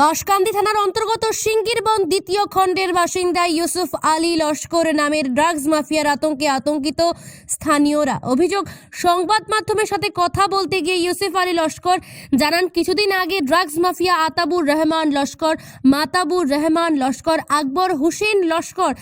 বাঁশকান্দি থানার অন্তর্গত সিঙ্গিরবন দ্বিতীয় খণ্ডের বাসিন্দা ইউসুফ আলী লস্কর নামের ড্রাগস মাফিয়ার আতঙ্কে আতঙ্কিত স্থানীয়রা। অভিযোগ, সংবাদ মাধ্যমের সাথে কথা বলতে গিয়ে ইউসুফ আলী লস্কর জানান, কিছুদিন আগে ড্রাগস মাফিয়া আতাবুর রহমান লস্কর, মাতাবুর রহমান লস্কর, আকবর হুসেন লস্কর,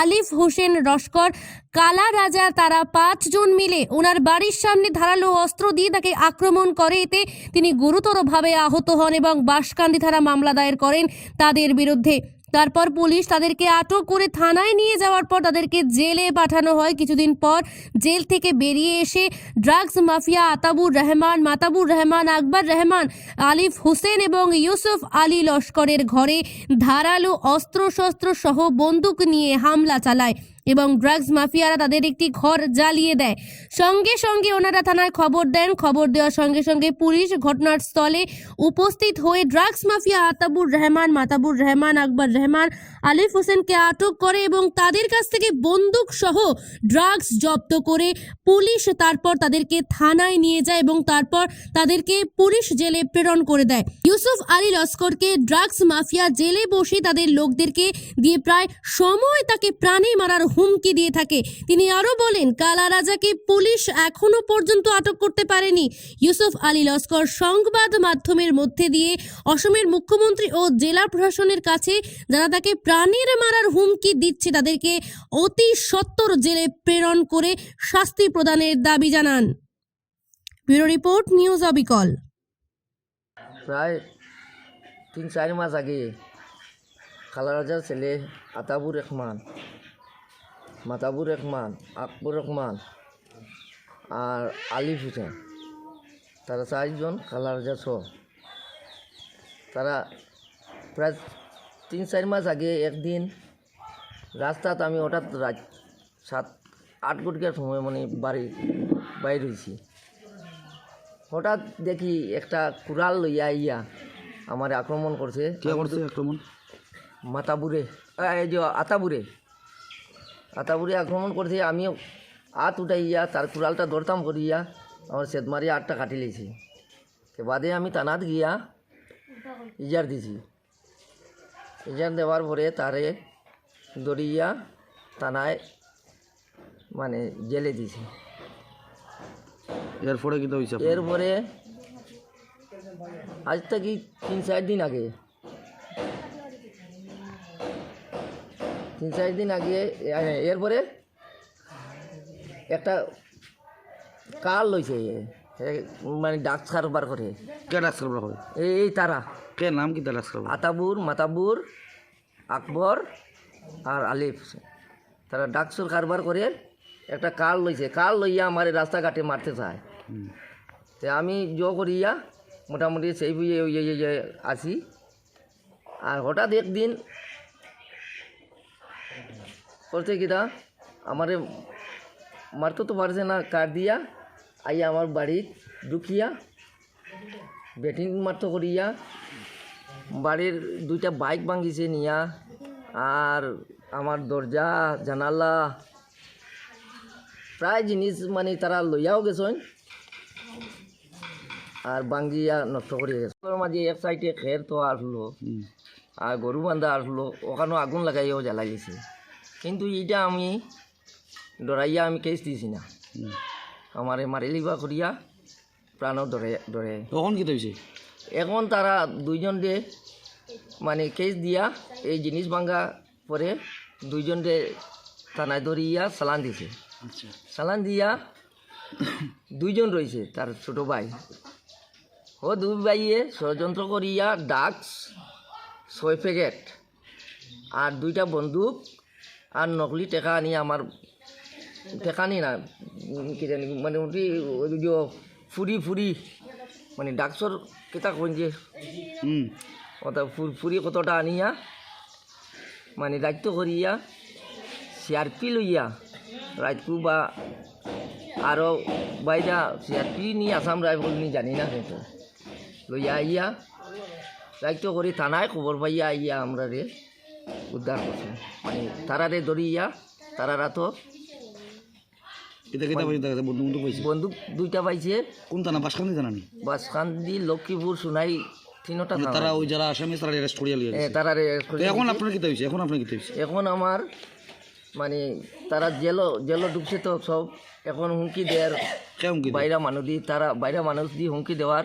আলিফ হুসেন লস্কর কালা রাজা তারা পাঁচজন মিলে ওনার বাড়ির সামনে ধারালো অস্ত্র দিয়ে তাকে আক্রমণ করে। এতে তিনি গুরুতরভাবে আহত হন এবং বাসকান্দি থানা মামলা দায়ের করেন তাদের বিরুদ্ধে। তারপর পুলিশ তাদেরকে আটক করে থানায় নিয়ে যাওয়ার পর তাদেরকে জেলে পাঠানো হয়। কিছুদিন পর জেল থেকে বেরিয়ে এসে ড্রাগস মাফিয়া আতাবুর রহমান, মাতাবুর রহমান, আকবর রহমান, আলিফ হোসেন এবং ইউসুফ আলী লস্করের ঘরে ধারালো অস্ত্রশস্ত্র সহ বন্দুক নিয়ে হামলা চালায়। এবং ড্রাগস মাফিয়ারা তাদের একটি ঘর জ্বালিয়ে দেয়। সঙ্গে সঙ্গে ওনারা থানায় খবর দেন। খবর দেওয়ার সঙ্গে সঙ্গে পুলিশ ঘটনার স্থলে উপস্থিত হয়ে ড্রাগস মাফিয়া আতাবুর রহমান, মাতাবুর রহমান, আকবর রহমান, আলিফ হোসেনকে আটক করে এবং তাদের কাছ থেকে বন্দুক সহ ড্রাগস জব্দ করে পুলিশ তারপর তাদেরকে থানায় নিয়ে যায় এবং তারপর তাদেরকে পুলিশ জেলে প্রেরণ করে দেয়। ইউসুফ আলী লস্করকে ড্রাগস মাফিয়া জেলে বসে তাদের লোকদেরকে দিয়ে প্রায় সময় তাকে প্রাণে মারার হুমকি দিয়ে থাকে। তিনি আরও বলেন, কালা রাজাকে পুলিশ এখনও পর্যন্ত আটক করতে পারেনি। ইউসুফ আলী লস্কর সংবাদ মাধ্যমের মধ্যে দিয়ে অসমের মুখ্যমন্ত্রী ও জেলা প্রশাসনের কাছে যারা তাকে প্রাণের মারার হুমকি দিচ্ছে, তাদেরকে অতি সত্বর জেলে প্রেরণ করে শাস্তি প্রদানের দাবি জানান। ব্যুরো রিপোর্ট, নিউজ অবিকল। প্রায় তিন চার মাস আগে খালারাজার ছেলে আতাবুর রহমান মাতাবুর রহমান আকবর রহমান আর আলিফ হোসেন। তারা চারজন খালারাজা ছ তারা প্রায় তিন চার মাস আগে একদিন রাস্তাত আমি হঠাৎ রাত সাত আট ঘটিকার সময় মানে বাড়ি বাইর হয়েছি। হঠাৎ দেখি একটা কুড়াল লইয়া ইয়া আমার আক্রমণ করছে। কে করছে আক্রমণ? মাতাবুরে এই যে আতাবুরে। আতাবুরে আক্রমণ করছে আমিও হাত উঠাইয়া তার কুড়ালটা ধরতাম করিয়া আমার সেদ মারিয়া আটটা কাটি লেছি। তো বাদে আমি তানাত গিয়া ইজার দিছি। ইজার দেওয়ার পরে তারে দড়িয়া তানায় মানে জেলে দিছি। এরপরে কি হয়েছে আপনার? এরপরে আজ থেকে তিন চার দিন আগে তিন চার দিন আগে এরপরে একটা কার লইছে মানে ডাক কারবার করে। কে ডাক্স কারবার করে? এই তারা। কে নাম কি তার ডাক্স কারবার? আতাবুর মাতাবুর আকবর আর আলিফ। তারা ডাকসুর কারবার করে একটা কার লইছে। কার লইয়া আমার রাস্তাঘাটে মারতে চায়। তো আমি জো করিয়া মোটামুটি সেই বুঝে আসি আর হঠাৎ একদিন করতে কিনা আমারে মারতে তো পারছে না কার দিয়া? আইয়া আমার বাড়ি ঢুকিয়া ব্যাটিং মারতো করিয়া বাড়ির দুইটা বাইক ভাঙিছে নিয়া আর আমার দরজা জানালা প্রায় জিনিস মানে তারা লইয়াও গেছেন আর বাঙ্গিয়া নষ্ট করে গেছে মাঝে এক সাইডে খের তো আসলো। আর গরু বান্ধা আসলো ওখানেও আগুন লাগাইয়াও জ্বালাই গেছে কিন্তু এইটা আমি ডরাইয়া আমি কেস দিছি না। আমারে মারি লিবা করিয়া প্রাণও ডরে ডরে তখন কি হয়েছে এখন তারা দুইজনরে মানে কেস দিয়া এই জিনিস ভাঙ্গা পরে দুইজনরে থানায় ধরিয়া চালান দিছে। আচ্ছা। চালান দিয়া দুইজন রয়েছে তার ছোট ভাই। ও দুই ভাইয়ে ষড়যন্ত্র করিয়া ডাক্স ছয় প্যাকেট আর দুইটা বন্দুক আর নকলি টেকা আনি আমার টেকা নি না কি জানি মানে যে ফুরি ফুরি মানে ডাক্সর কেতা কোন যে ফু- ফুরি কতটা আনিয়া মানে দায়িত্ব করিয়া সিআরপি লইয়া রাজকু বা আরও বাইরা সিআরপি নি আসাম রাইফল নি জানি না কিন্তু লইয়া আইয়া দায়িত্ব করি থানায় খবর পাইয়া আইয়া আমরা রে উদ্ধার করছে। মানে তারারে ধরিয়া তারারা তো বন্দুক দুইটা পাইছে। কোন থানা বাসখান্দি জানানি বাসকান্দি লক্ষ্মীপুর সোনাই তিনটা মানে তারা ওই যারা আসামি তারা অ্যারেস্ট করিয়া লিয়ে তারা এখন আপনার কি এখন আপনার কি এখন আমার মানে তারা জেলও জেলও ঢুকছে তো সব। এখন হুমকি দেওয়ার বাইরা মানুষ দিয়ে তারা বাইরা মানুষ দিয়ে হুমকি দেওয়ার